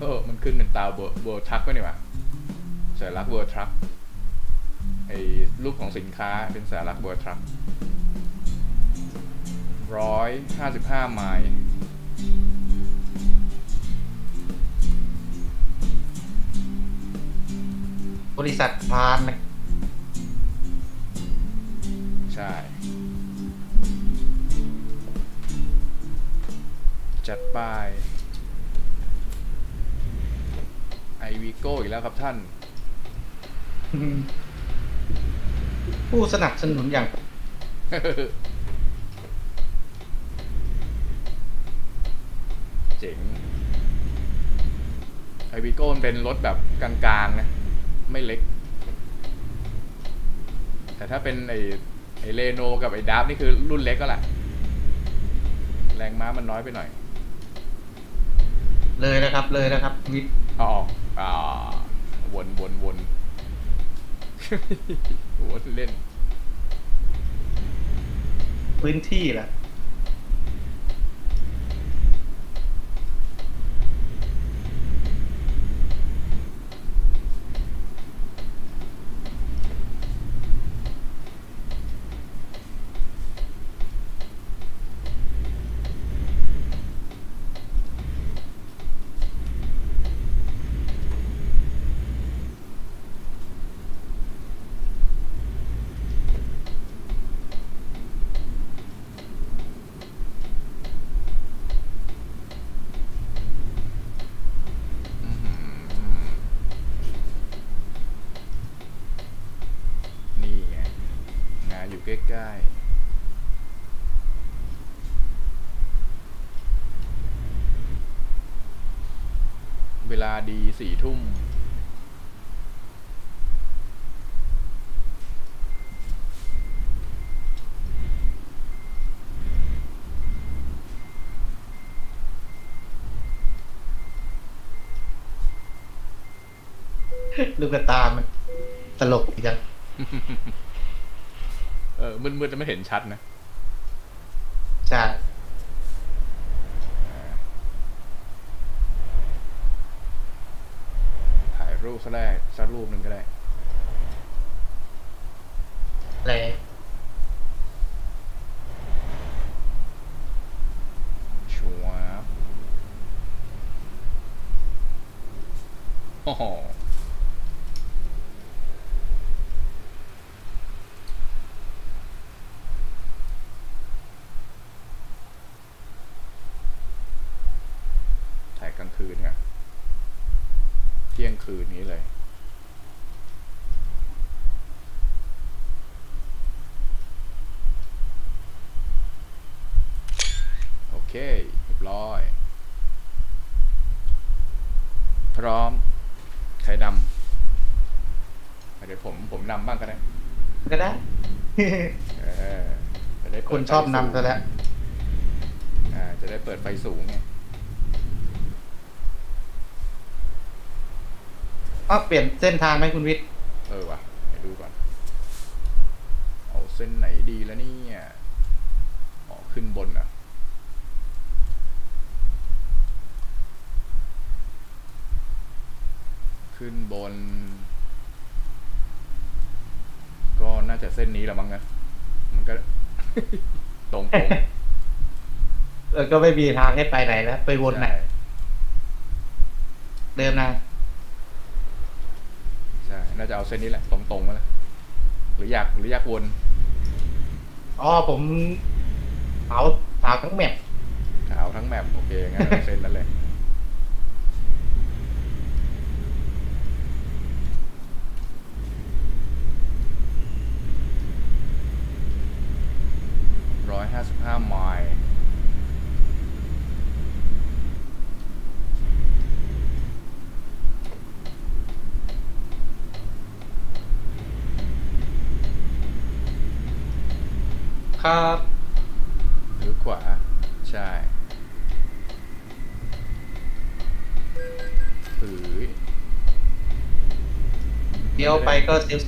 เออ มันขึ้นเป็นตาเบอร์เบอร์ทักก็นี่หว่าสัญลักษณ์เบอร์ทักไอ้รูปของสินค้าเป็นสัญลักษณ์เบอร์ทักร้อยห้าสิบห้าไมล์ บริษัทพานนะใช่ จัดป้ายไอ วีโก้อีกแล้วครับท่าน ผู้สนับสนุนอย่าง เจ๋งไอวีโก้มันเป็นรถแบบกลางๆนะ ไม่เล็ก แต่ถ้าเป็นไอไอเรโนกับไอดับนี่คือรุ่นเล็กก็แหละแรงม้ามันน้อยไปหน่อย เลยนะครับเลยนะครับวิทย์อ๋อ อ่าวนวนวนวนเล่น พื้นที่แหละ อื้อหือนี่ไง งานอยู่ใกล้ๆ เวลาดีสี่ทุ่ม ลูกตามันตลกดีจัง เออมืดๆจะไม่เห็นชัดนะ ใช่ ถ่าย รูปซะแรกสักรูปหนึ่งก็ได้ เลย ชัวบโอ้โหถ่ายกลางคืนเนี่ยเที่ยงคืนนี้เลย โอเค เรียบร้อย พ ร้อมใครนำเดี๋ยวผมผมนำบ้างก็ได้ก็ได้ เออจะได้เปิดคนชอบนำซะแล้ว อ่า จะได้เปิดไฟสูงไงอ้อเปลี่ยนเส้นทางไหมคุณวิทย์ เออว่ะเดี๋ยวดูก่อน เอาเส้นไหนดีแล้วเนี่ย อ๋อ ขึ้นบนอะ ขึ้นบน ก็น่าจะเส้นนี้แหละมั้งนะมันก็ ตรงตรงเออก็ไม่มีทางให้ไปไหนแล้วไปวนไหน เดิมนะใช่น่าจะเอาเส้นนี้แหละ ตรงตรงมาเลยหรืออยากหรืออยากวนอ๋อผมเผาเผาทั้งแมปขาวทั้งแมปโอเคงั้นเอาเส้นนั้นเลย้5ไมล์ครับหรือขวา ใช่หือเลี้ยวไปก็เลี้ยว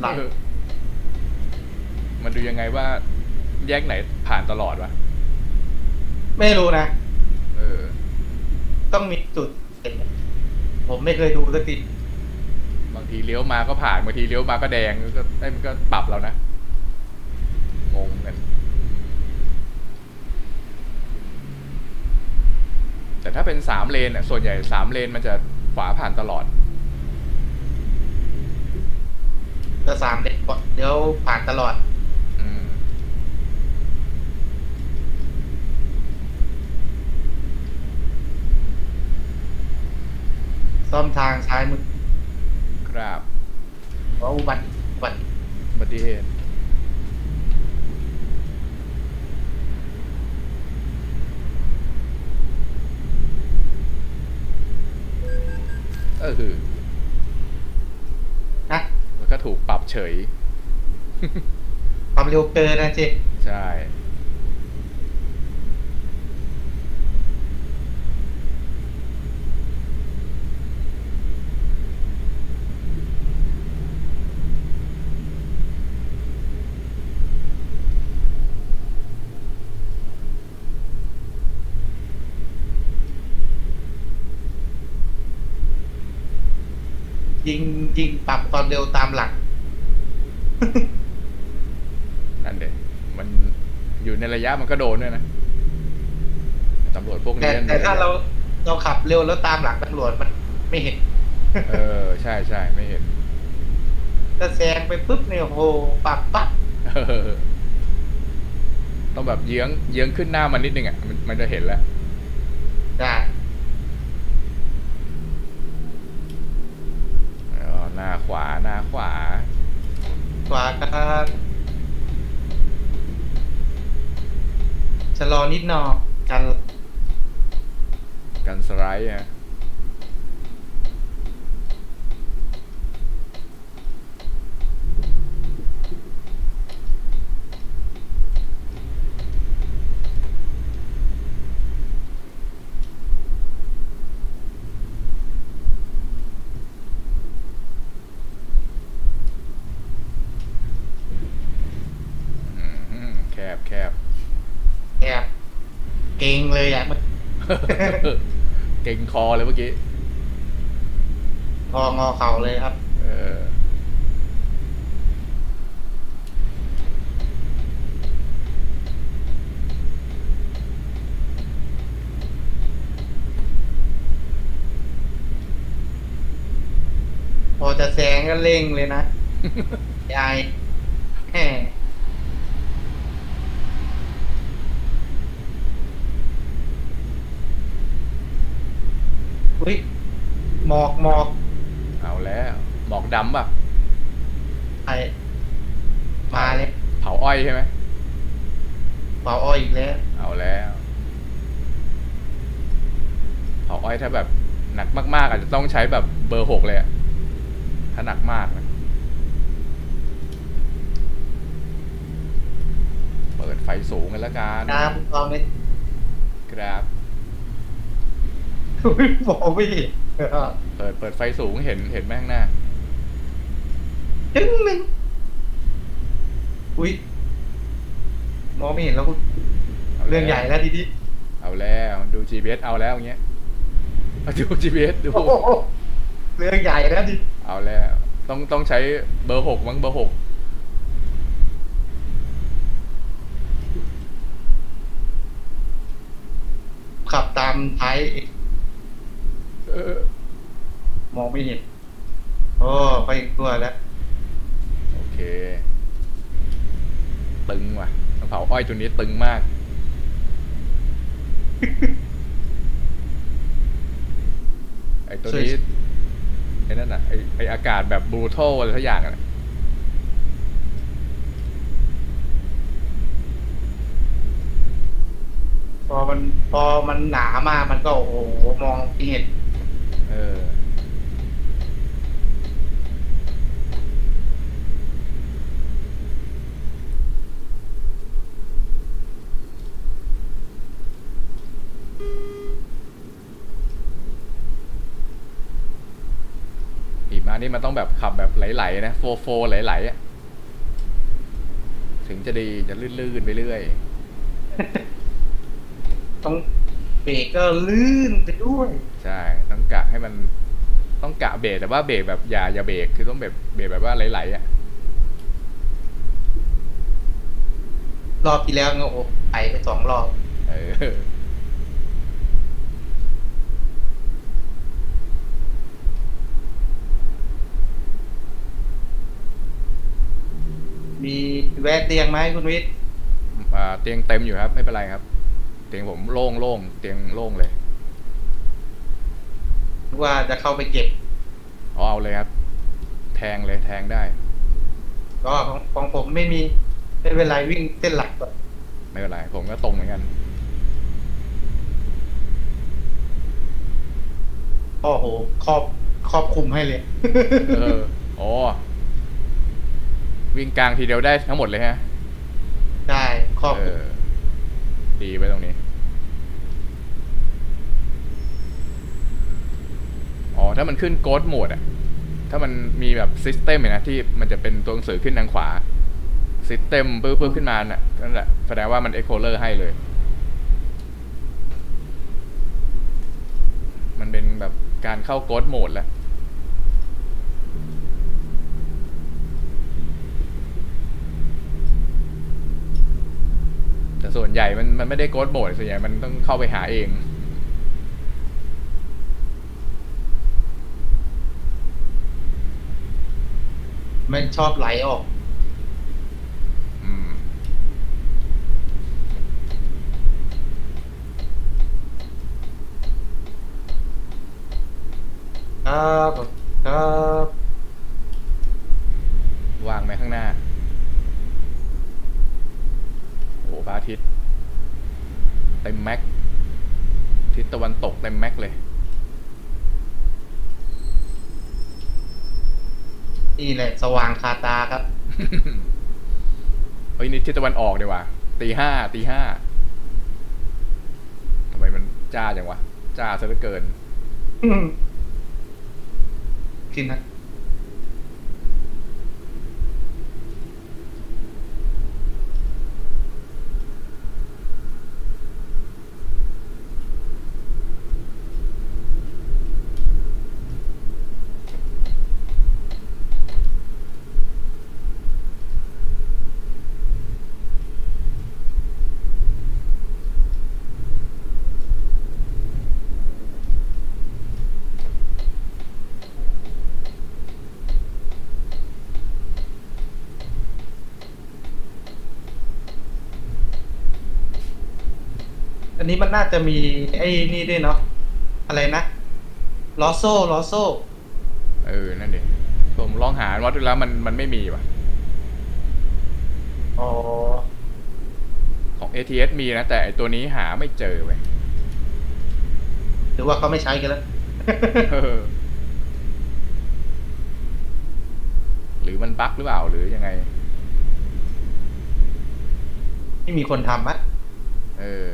หลัง มันดูยังไงว่า แยกไหนผ่านตลอดวะไม่รู้นะ เออ ต้องมีจุดเห็นผมไม่เคยดูสักทีบางทีเลี้ยวมาก็ผ่านบางทีเลี้ยวมาก็แดงก็ไอ้ยมันก็ปรับแล้วนะงงกัน แต่ถ้าเป็นสามเลนอะส่วนใหญ่สามเลนมันจะขวาผ่านตลอดจะสามเด็กก่อนเดี๋ยวผ่านตลอด อืม ซ่อมทางซ้ายมือครับเพราะอุบัติอุบัติอุบัติเหตุเออคือนะแล้วก็ถูกปรับเฉย ความเร็วเกินนะเจใช่ ยิงยิงปรับความเร็วตามหลัก นั่นเด็มันอยู่ในระยะมันก็โดนด้วยนะตำรวจพวกแต่นี้แต่ถ้าเราเราขับเร็วแล้วตามหลังตำรวจมันไม่เห็น เออ ใช่ใช่ไม่เห็นถ้าแซงไปปุ๊บเนี่ยโอ้โหปรับปั๊บเออต้องแบบเยื้องเยื้องขึ้นหน้ามันนิดนึงอะมันมันจะเห็นแล้ว ได้ อ๋อหน้า ขวาหน้าขวา ขวาครับชะลอนิดหน่อยกัน กันสไลด์ฮะ อืมแคบแคบ แอบเก่งเลยอะมันเก่งคอเลยเมื่อกี้งองอเข่าเลยครับ เออพอจะแซงก็เร่งเลยนะยายแหมอุ้ย หมอกหมอกเอาแล้วหมอกดำป่ะใครมาเลยเผาอ้อยใช่ไหมเป่าอ้อยอีกแล้ว เอาแล้วเผาอ้อยถ้าแบบหนักมากๆอาจจะต้องใช้แบบเบอร์หกเลยอะถ้าหนักมากนะเปิดไฟสูงกันแล้วกันน้ำลองเลยครับอุ๊ยมองไม่เห็น เออเปิดเปิดไฟสูงเห็นเห็นแม่ข้างหน้าจึ้งหนึ่งอุ้ยมองไม่เห็นแล้วคุณาแล้วเรื่องใหญ่แล้วทีนี้เอาแล้วดู GPS เอาแล้วอย่างเงี้ยเอาดู GPS ดู โอ้โหเรื่องใหญ่แล้วทีเอาแล้ว ต้องต้องใช้เบอร์หกมั้งเบอร์หกขับตามท้ายเออ มองไม่เห็นโอ้ไปอีกตัวแล้ว โอเค ตึงว่ะกระเผาอ้อยตัวนี้ตึงมาก ไอตัวนี้ ไอ้นั่นน่ะ ไอไออากาศแบบบรูทัลอะไรทุกอย่างอะพอมันพอมันหนามากมันก็โอ้โหมองไม่เห็น เออ หิมะ นี่มันต้องแบบขับแบบไหลๆนะโฟโฟไหลๆอะถึงจะดีจะลื่นๆไปเรื่อยต้องเบรกก็ลื่นไปด้วยใช่ต้องกะให้มันต้องกะเบรกแต่ว่าเบรกแบบอย่าอย่าเบรกคือต้องแบบเบรกแบบว่าไหลๆอะรอบที่แล้วเงาไอไปสองรอบเออ มีแวะเตียงไหมคุณวิทย์อ่าเตียงเต็มอยู่ครับ ไม่เป็นไรครับ เตียงผมโล่งโล่งเตียงโล่งเลยหรือว่าจะเข้าไปเก็บเอาเอาเลยครับ แทงเลยแทงได้ ก็ของของผมไม่มีไม่เป็นไรวิ่งเส้นหลักก่อนไม่เป็นไรผมก็ตรงเหมือนกัน โอ้โหครอบครอบคุมให้เลย เอออ๋อ วิ่งกลางทีเดียวได้ทั้งหมดเลยฮะได้ครอบเออดีไว้ตรงนี้ อ๋อ ถ้ามันขึ้นโกดโหมดอะถ้ามันมีแบบซิสเต็มนะที่มันจะเป็นตัวหนังสือขึ้นทางขวาซิสเต็มปื้บๆขึ้นมาน่ะนั่นแหละแสดงว่ามันเอ็กโคเลอร์ให้เลย มันเป็นแบบการเข้าโกดโหมดแล้ว แต่ส่วนใหญ่มันมันไม่ได้โกดโหมดส่วนใหญ่มันต้องเข้าไปหาเองมันชอบไหลออกอืมครับครับวางไหมข้างหน้า โอ้โหพ ระอาทิตย์เต็มแม็กทิศตะวันตกเต็มแม็กเลยนี่แหละสว่างคาตาครับ เฮ้ยนี่ทิศตะวันออกดีกว่าตีห้าตีห้าทำไมมันจ้าจังวะ จ้าซะเหลือเกิน ขึ้นนะ นนี้มันน่าจะมีไอ้นี่ด้วยเนาะอะไรนะลอโซ่ลอโซ่เออ นั่นดิผมลองหาวัดดูแล้วมันมันไม่มีว่ะ อ๋อ ของ ATS มีนะ แต่ไอตัวนี้หาไม่เจอเว้ยหรือว่าเขาไม่ใช้กันแล้ว เออ หรือมันบั๊กหรือเปล่าหรือยังไงที่มีคนทำอะเออ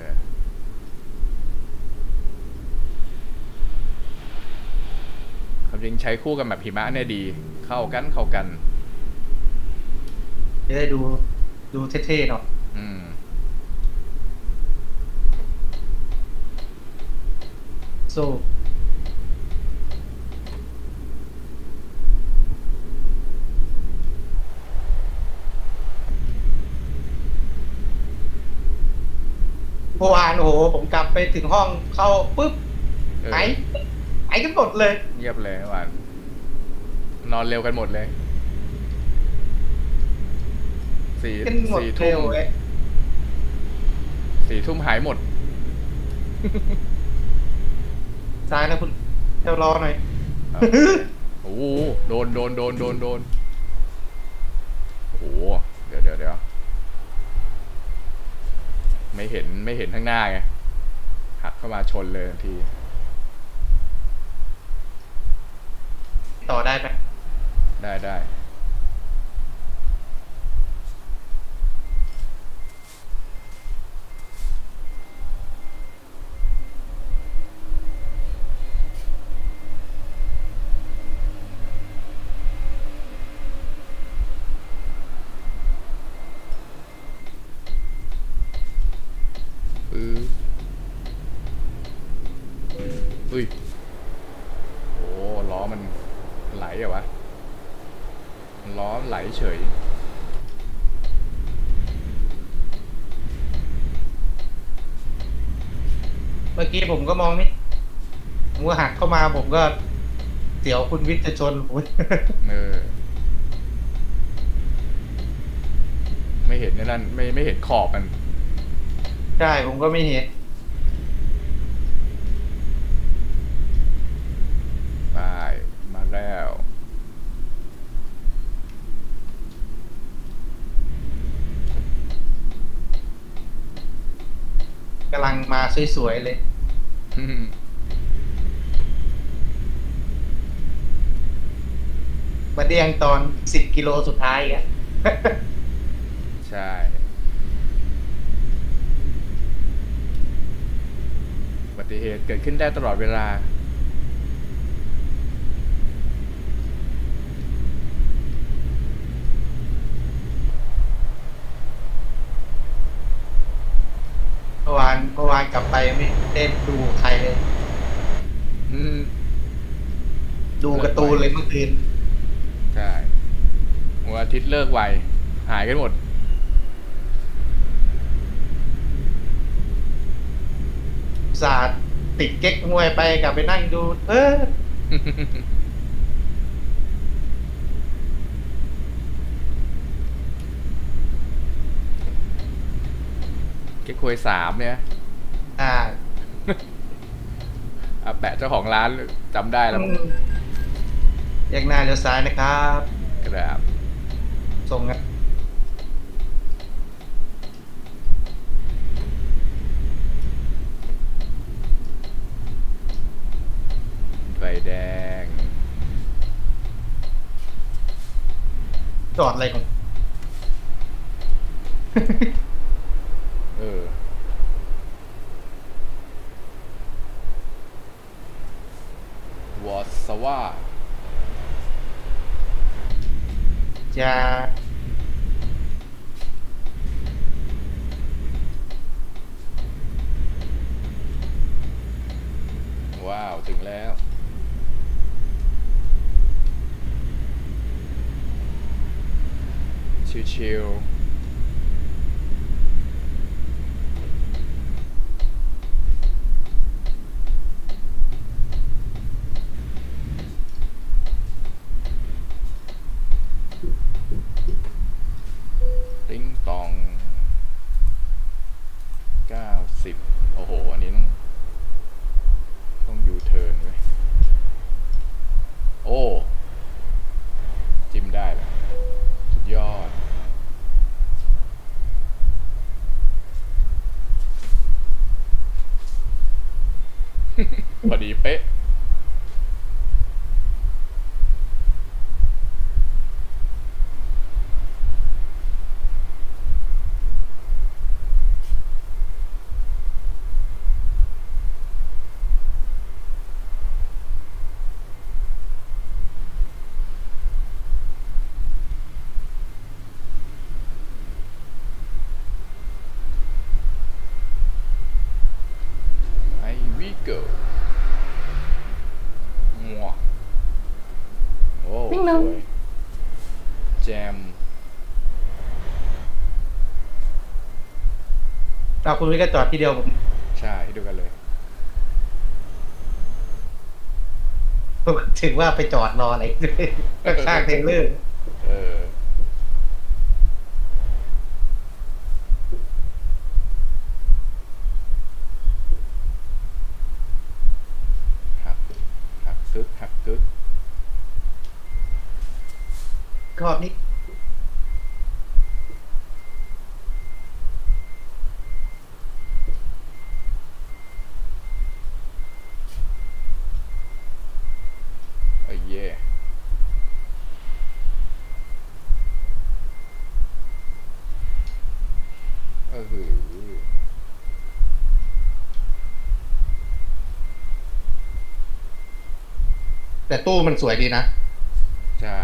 ความจริงใช้คู่กับแบบหิมะเนี่ยดี เข้ากันเข้ากัน จะได้ดูดูเท่ๆหน่อยอืม โซ่เมื่อวานโอ้โหผมกลับไปถึงห้องเข้าปุ๊บเออ หายหายกันหมดเลย เงียบเลยเมื่อวานนอนเร็วกันหมดเลยสี่กันหมดสี่เร็ทุ่วมเว้ยสี่ทุ่มหายหมด ซ้ายนะคุณเดี๋ยวรอหน่อยครับโอ้โหโดนโดนโดนโดนโดนโอ้โหเดี๋ยวเดี๋ยวเดี๋ยวไม่เห็นไม่เห็นข้างหน้าไงหักเข้ามาชนเลยทันที ต่อได้ไหมได้ได้อืออุ้ย โอ้หล ล้อมันไหลเหรอวะล้อไหลเฉย เมื่อกี้ผมก็มองนี่ผมก็หักเข้ามาผมก็เดี๋ยวคุณวิทย์จะชนผมเออ ไม่เห็นนั่นไม่ไม่เห็นขอบมัน ใช่ผมก็ไม่เห็น ไปมาแล้ว กำลังมา สวยๆเลย มาเดียงตอนสิบกิโลสุดท้ายอะ ใช่ อุบัติเหตุเกิดขึ้นได้ตลอดเวลา เมื่อวานเมื่อวานกลับ ไปไม่ได้ดูใครเลย อืม ดูการ์ตูนเลยเมื่อคืนใช่วันอาทิตย์เลิกไวหายกันหมดศาสตร์ติดเก๊กมวยไปกลับไปนั่งดู เออ เก๊กควยสามเนี่ย อ่า อาแปะเจ้าของร้านจำได้แล้วมั้งแยกหน้าเลี้ยวซ้ายนะครับ ครับส่งนะไฟแดง จอดอะไรของ เออ วอส ว่า จะ ว้าว ถึงแล้ว ชิวๆ ติ้งตอง เก้าสิบ โอ้โห อันนี้ต้อง ต้องยูเทิร์นไว้ยโอ้ จิ้มได้เลยสุดยอด พอดีเป๊ะ I we go มัวโอ้สวยแจม เอาคุณวิทย์ก็จอดที่เดียวผมใช่ให้ดูกันเลยผมถึงว่าไปจอดรออะไรข้างๆเทรลเลอร์เออหักหักกึกหักกึกรอบนี้ เอ้ยเย่เออหือ แต่ตู้มันสวยดีนะ ใช่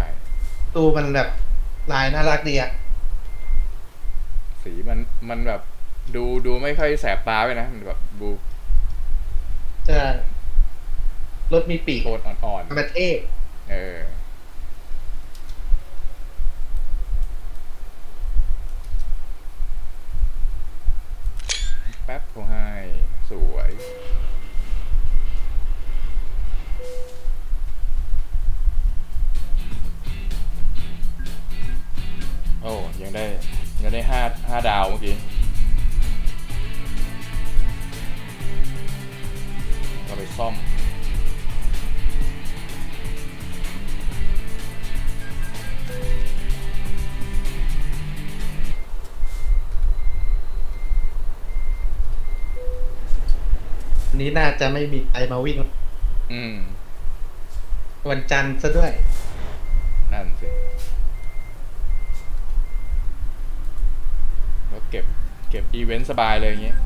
ตู้มันแบบลายน่ารักดีอะสีมันมันแบบดูดูไม่ค่อยแสบตาไปนะ มันแบบดูใช่รถมีปีกโคตรอ่อนประเทศๆเออ น่าจะไม่มีใครมาวิ่ง อืม วันจันทร์ซะด้วย นั่นสิแล้วเก็บ เก็บอีเวนต์สบายเลยอย่างเงี้ย